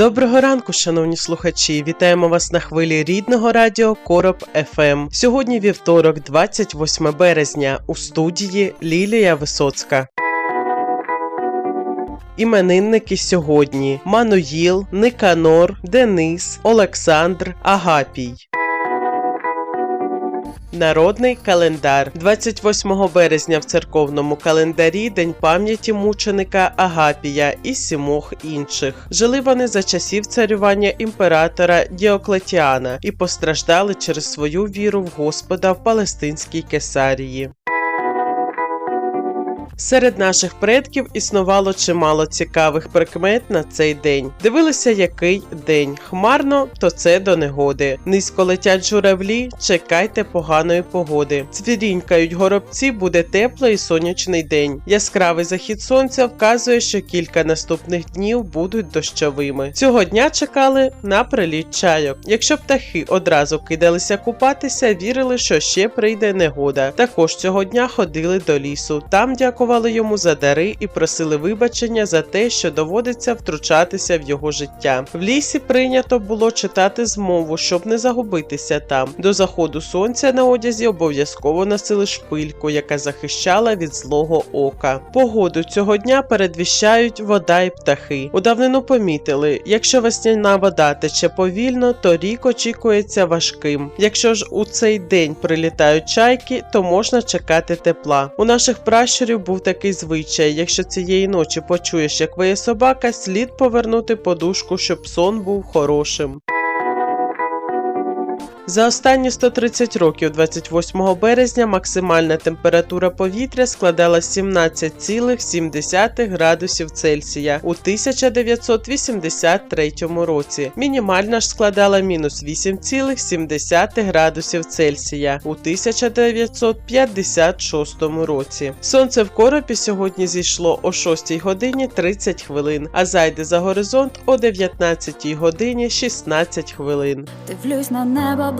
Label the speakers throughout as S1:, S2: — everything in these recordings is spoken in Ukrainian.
S1: Доброго ранку, шановні слухачі! Вітаємо вас на хвилі рідного радіо Короб ФМ. Сьогодні вівторок, 28 березня, у студії Лілія Висоцька. Іменинники сьогодні: Мануїл, Никанор, Денис, Олександр, Агапій. Народний календар 28 березня в церковному календарі День пам'яті мученика Агапія і сімох інших. Жили вони за часів царювання імператора Діоклетіана і постраждали через свою віру в Господа в Палестинській Кесарії. Серед наших предків існувало чимало цікавих прикмет на цей день. Дивилися, який день. Хмарно, то це до негоди. Низько летять журавлі, чекайте поганої погоди. Цвірінькають горобці, буде теплий і сонячний день. Яскравий захід сонця вказує, що кілька наступних днів будуть дощовими. Цього дня чекали на приліт чайок. Якщо птахи одразу кидалися купатися, вірили, що ще прийде негода. Також цього дня ходили до лісу. Там дякували йому за дари і просили вибачення за те, що доводиться втручатися в його життя. В лісі прийнято було читати змову, щоб не загубитися там. До заходу сонця на одязі обов'язково носили шпильку, яка захищала від злого ока. Погоду цього дня передвіщають вода і птахи. У давнину помітили, якщо весняна вода тече повільно, то рік очікується важким. Якщо ж у цей день прилітають чайки, то можна чекати тепла. У наших пращурів був такий звичай: якщо цієї ночі почуєш, як виє собака, слід повернути подушку, щоб сон був хорошим. За останні 130 років, 28 березня, максимальна температура повітря складала 17,7 градусів Цельсія у 1983 році. Мінімальна ж складала мінус 8,7 градусів Цельсія у 1956 році. Сонце в коропі сьогодні зійшло о 6 годині 30 хвилин, а зайде за горизонт о 19 годині 16 хвилин.
S2: Дивлюсь на небо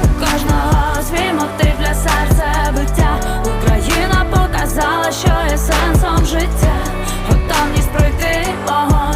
S2: Кожного свій мотив для серця биття. Україна показала, що є сенсом життя. Готовність пройти вогонь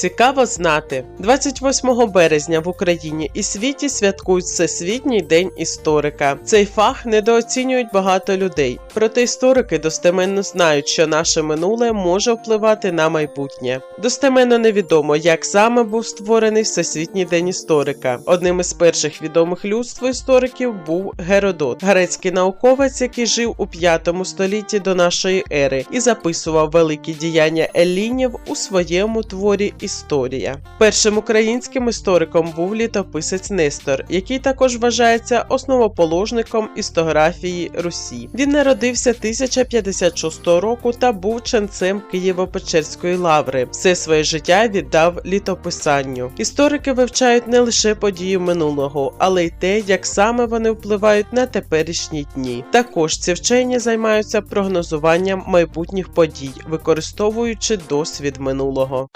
S1: Цікаво знати, 28 березня в Україні і світі святкують Всесвітній день історика. Цей фах недооцінюють багато людей, проте історики достеменно знають, що наше минуле може впливати на майбутнє. Достеменно невідомо, як саме був створений Всесвітній день історика. Одним із перших відомих людству істориків був Геродот, грецький науковець, який жив у 5 столітті до нашої ери і записував великі діяння елінів у своєму творі Історія. Першим українським істориком був літописець Нестор, який також вважається основоположником історіографії Русі. Він народився 1056 року та був ченцем Києво-Печерської лаври. Все своє життя віддав літописанню. Історики вивчають не лише події минулого, але й те, як саме вони впливають на теперішні дні. Також ці вчені займаються прогнозуванням майбутніх подій, використовуючи досвід минулого.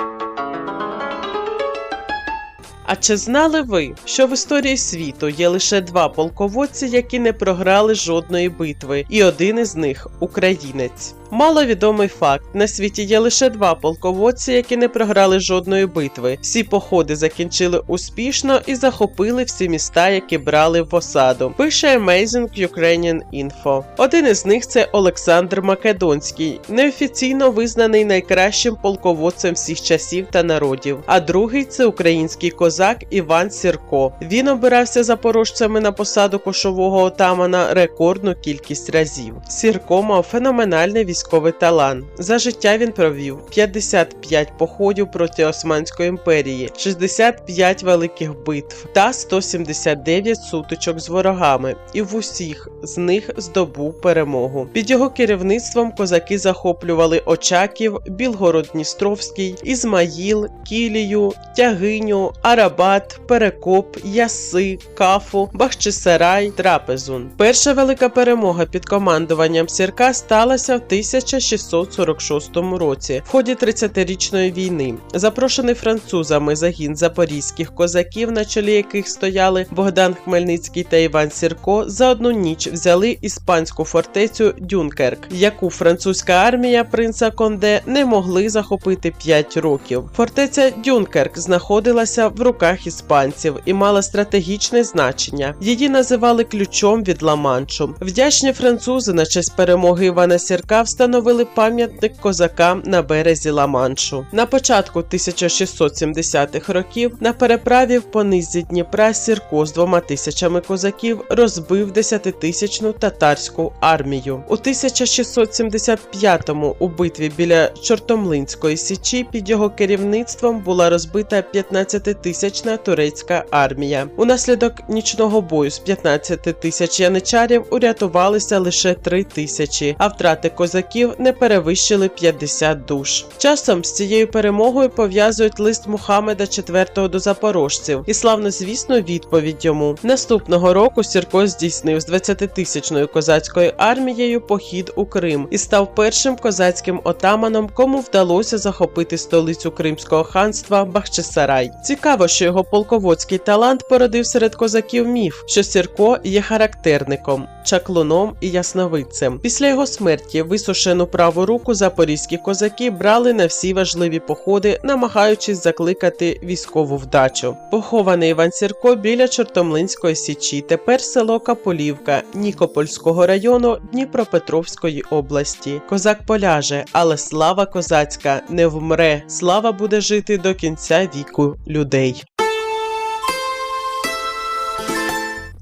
S1: А чи знали ви, що в історії світу є лише два полководці, які не програли жодної битви, і один із них українець? Маловідомий факт: на світі є лише два полководці, які не програли жодної битви. Всі походи закінчили успішно і захопили всі міста, які брали в осаду. Пише Amazing Ukrainian Info. Один із них це Олександр Македонський, неофіційно визнаний найкращим полководцем всіх часів та народів. А другий це український козак Іван Сірко. Він обирався запорожцями на посаду кошового отамана рекордну кількість разів. Сірко мав феноменальний військовий талант. За життя він провів 55 походів проти Османської імперії, 65 великих битв та 179 сутичок з ворогами, і в усіх з них здобув перемогу. Під його керівництвом козаки захоплювали Очаків, Білгород-Дністровський, Ізмаїл, Кілію, Тягиню, Арабат, Перекоп, Яси, Кафу, Бахчисарай, Трапезун. Перша велика перемога під командуванням Сірка сталася в 1646 році в ході 30-річної війни. Запрошений французами загін запорізьких козаків, на чолі яких стояли Богдан Хмельницький та Іван Сірко, за одну ніч взяли іспанську фортецю Дюнкерк, яку французька армія принца Конде не могли захопити 5 років. Фортеця Дюнкерк знаходилася в руках іспанців і мала стратегічне значення. Її називали ключом від Ла-Маншу. Вдячні французи на честь перемоги Івана Сірка встановили пам'ятник козакам на березі Ла-Маншу. На початку 1670-х років на переправі в понизі Дніпра Сірко з двома тисячами козаків розбив десятитисячну татарську армію. У 1675-му у битві біля Чортомлинської січі під його керівництвом була розбита 15-тисячна турецька армія. Унаслідок нічного бою з 15 тисяч яничарів урятувалися лише 3 тисячі, а втрати козаків не перевищили 50 душ. Часом з цією перемогою пов'язують лист Мухаммеда IV до запорожців і славнозвісну відповідь йому. Наступного року Сірко здійснив з 20-тисячною козацькою армією похід у Крим і став першим козацьким отаманом, кому вдалося захопити столицю Кримського ханства Бахчисарай. Цікаво, що його полководський талант породив серед козаків міф, що Сірко є характерником, чаклуном і ясновидцем. Після його смерті висушену праву руку запорізькі козаки брали на всі важливі походи, намагаючись закликати військову вдачу. Похований Іван Сірко біля Чортомлинської січі, тепер село Каполівка Нікопольського району Дніпропетровської області. Козак поляже, але слава козацька не вмре. Слава буде жити до кінця віку людей.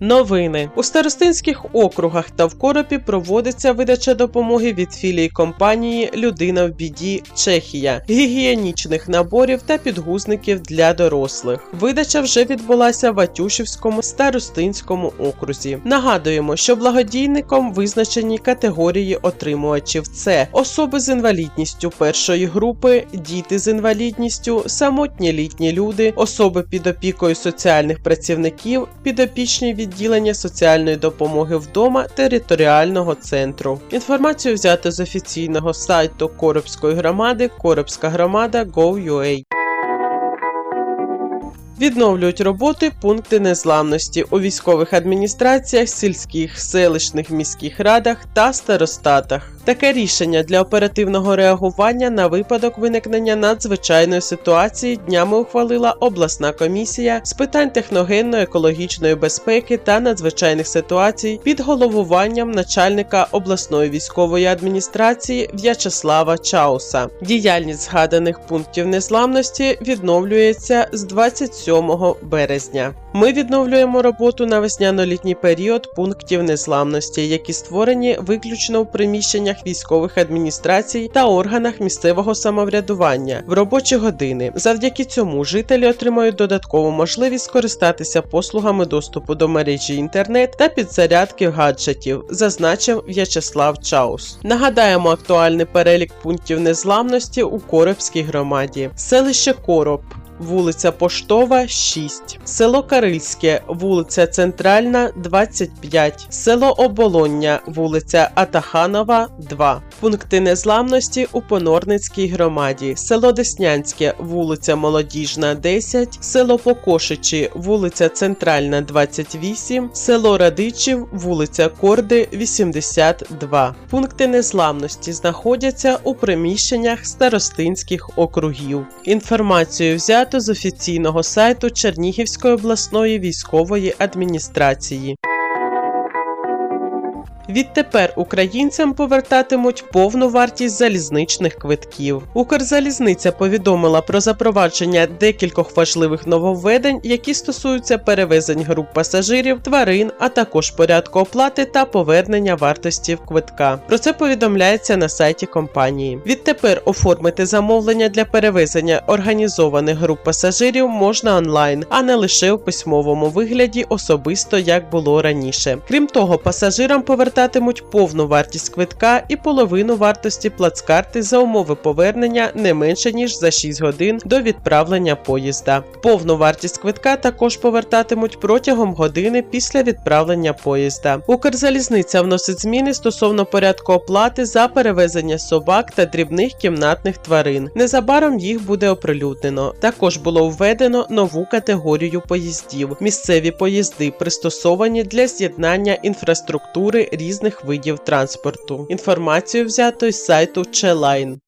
S1: Новини у старостинських округах та в коропі проводиться видача допомоги від філії компанії Людина в біді Чехія, гігієнічних наборів та підгузників для дорослих. Видача вже відбулася в Атюшівському старостинському окрузі. Нагадуємо, що благодійником визначені категорії отримувачів: це особи з інвалідністю першої групи, діти з інвалідністю, самотні літні люди, особи під опікою соціальних працівників, підопічні відділення соціальної допомоги вдома територіального центру. Інформацію взято з офіційного сайту Коробської громади Коробська громада Go.ua. Відновлюють роботи пункти незламності у військових адміністраціях, сільських, селищних міських радах та старостатах. Таке рішення для оперативного реагування на випадок виникнення надзвичайної ситуації днями ухвалила обласна комісія з питань техногенно-екологічної безпеки та надзвичайних ситуацій під головуванням начальника обласної військової адміністрації В'ячеслава Чауса. Діяльність згаданих пунктів незламності відновлюється з 27 березня. Ми відновлюємо роботу на весняно-літній період пунктів незламності, які створені виключно в приміщеннях військових адміністрацій та органах місцевого самоврядування в робочі години. Завдяки цьому жителі отримають додаткову можливість скористатися послугами доступу до мережі інтернет та підзарядки гаджетів, зазначив В'ячеслав Чаус. Нагадаємо актуальний перелік пунктів незламності у Коробській громаді. Селище Короб. Вулиця Поштова, 6, село Карильське, вулиця Центральна, 25, село Оболоння, вулиця Атаханова, 2. Пункти незламності у Понорницькій громаді, село Деснянське, вулиця Молодіжна, 10, село Покошичі, вулиця Центральна, 28, село Радичів, вулиця Корди, 82. Пункти незламності знаходяться у приміщеннях старостинських округів. Інформацію взято з офіційного сайту Чернігівської обласної військової адміністрації. Відтепер українцям повертатимуть повну вартість залізничних квитків. Укрзалізниця повідомила про запровадження декількох важливих нововведень, які стосуються перевезень груп пасажирів, тварин, а також порядку оплати та повернення вартості квитка. Про це повідомляється на сайті компанії. Відтепер оформити замовлення для перевезення організованих груп пасажирів можна онлайн, а не лише у письмовому вигляді, особисто як було раніше. Крім того, пасажирам повертатимуть повну вартість квитка і половину вартості плацкарти за умови повернення не менше ніж за 6 годин до відправлення поїзда. Повну вартість квитка також повертатимуть протягом години після відправлення поїзда. Укрзалізниця вносить зміни стосовно порядку оплати за перевезення собак та дрібних кімнатних тварин. Незабаром їх буде оприлюднено. Також було введено нову категорію поїздів: місцеві поїзди, пристосовані для з'єднання інфраструктури різних видів транспорту. Інформацію взято із сайту Челайн.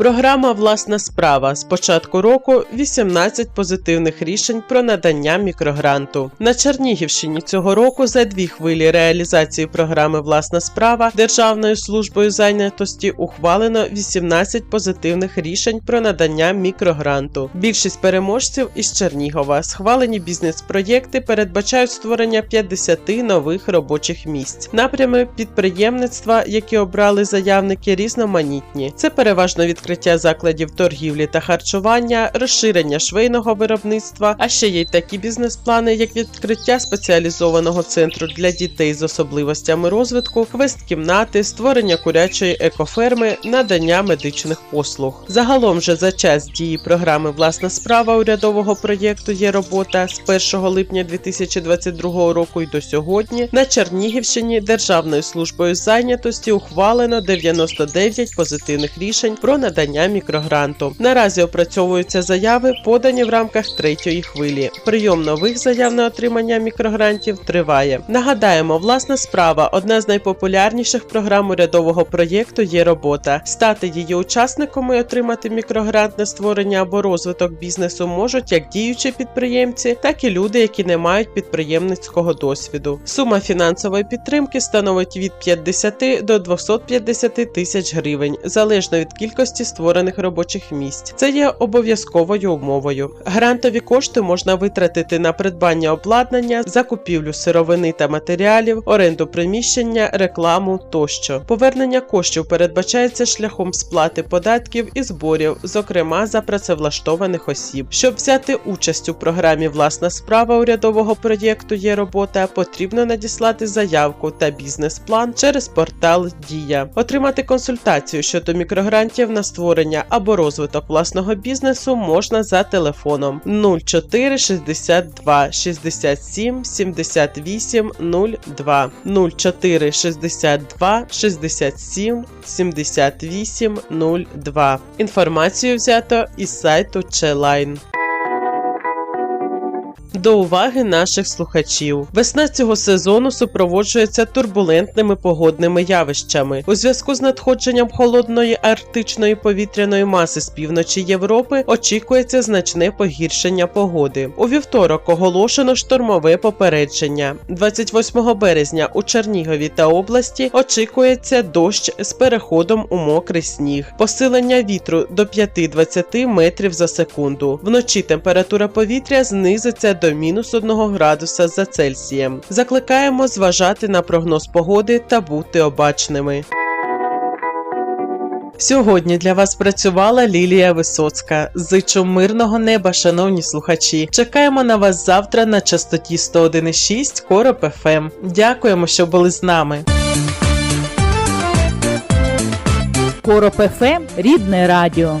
S1: Програма Власна справа з початку року 18 позитивних рішень про надання мікрогранту. На Чернігівщині цього року за дві хвилі реалізації програми Власна справа Державною службою зайнятості ухвалено 18 позитивних рішень про надання мікрогранту. Більшість переможців із Чернігова. Схвалені бізнес-проєкти передбачають створення 50 нових робочих місць. Напрями підприємництва, які обрали заявники, різноманітні. Це переважно відкриття закладів торгівлі та харчування, розширення швейного виробництва, а ще є й такі бізнес-плани, як відкриття спеціалізованого центру для дітей з особливостями розвитку, квест-кімнати, створення курячої екоферми, надання медичних послуг. Загалом же за час дії програми Власна справа урядового проєкту є робота з 1 липня 2022 року і до сьогодні на Чернігівщині Державною службою зайнятості ухвалено 99 позитивних рішень про надання мікрогранту. Наразі опрацьовуються заяви, подані в рамках третьої хвилі. Прийом нових заяв на отримання мікрогрантів триває. Нагадаємо, власна справа одна з найпопулярніших програм урядового проєкту є робота. Стати її учасником і отримати мікрогрант на створення або розвиток бізнесу можуть як діючі підприємці, так і люди, які не мають підприємницького досвіду. Сума фінансової підтримки становить від 50 до 250 тисяч гривень, залежно від кількості створених робочих місць. Це є обов'язковою умовою. Грантові кошти можна витратити на придбання обладнання, закупівлю сировини та матеріалів, оренду приміщення, рекламу тощо. Повернення коштів передбачається шляхом сплати податків і зборів, зокрема за працевлаштованих осіб. Щоб взяти участь у програмі Власна справа урядового проєкту є робота, потрібно надіслати заявку та бізнес-план через портал Дія, отримати консультацію щодо мікрогрантів на створення або розвиток власного бізнесу можна за телефоном 0462 67 78 02 0462 67 78 02. Інформацію взято із сайту Челайн. До уваги наших слухачів. Весна цього сезону супроводжується турбулентними погодними явищами. У зв'язку з надходженням холодної арктичної повітряної маси з півночі Європи очікується значне погіршення погоди. У вівторок оголошено штормове попередження. 28 березня у Чернігові та області очікується дощ з переходом у мокрий сніг, посилення вітру до 5-20 метрів за секунду. Вночі температура повітря знизиться до мінус 1 градуса за Цельсієм. Закликаємо зважати на прогноз погоди та бути обачними. Сьогодні для вас працювала Лілія Висоцька. Зичу мирного неба, шановні слухачі. Чекаємо на вас завтра на частоті 101,6 Короб ФМ. Дякуємо, що були з нами.
S3: Короб ФМ – рідне радіо.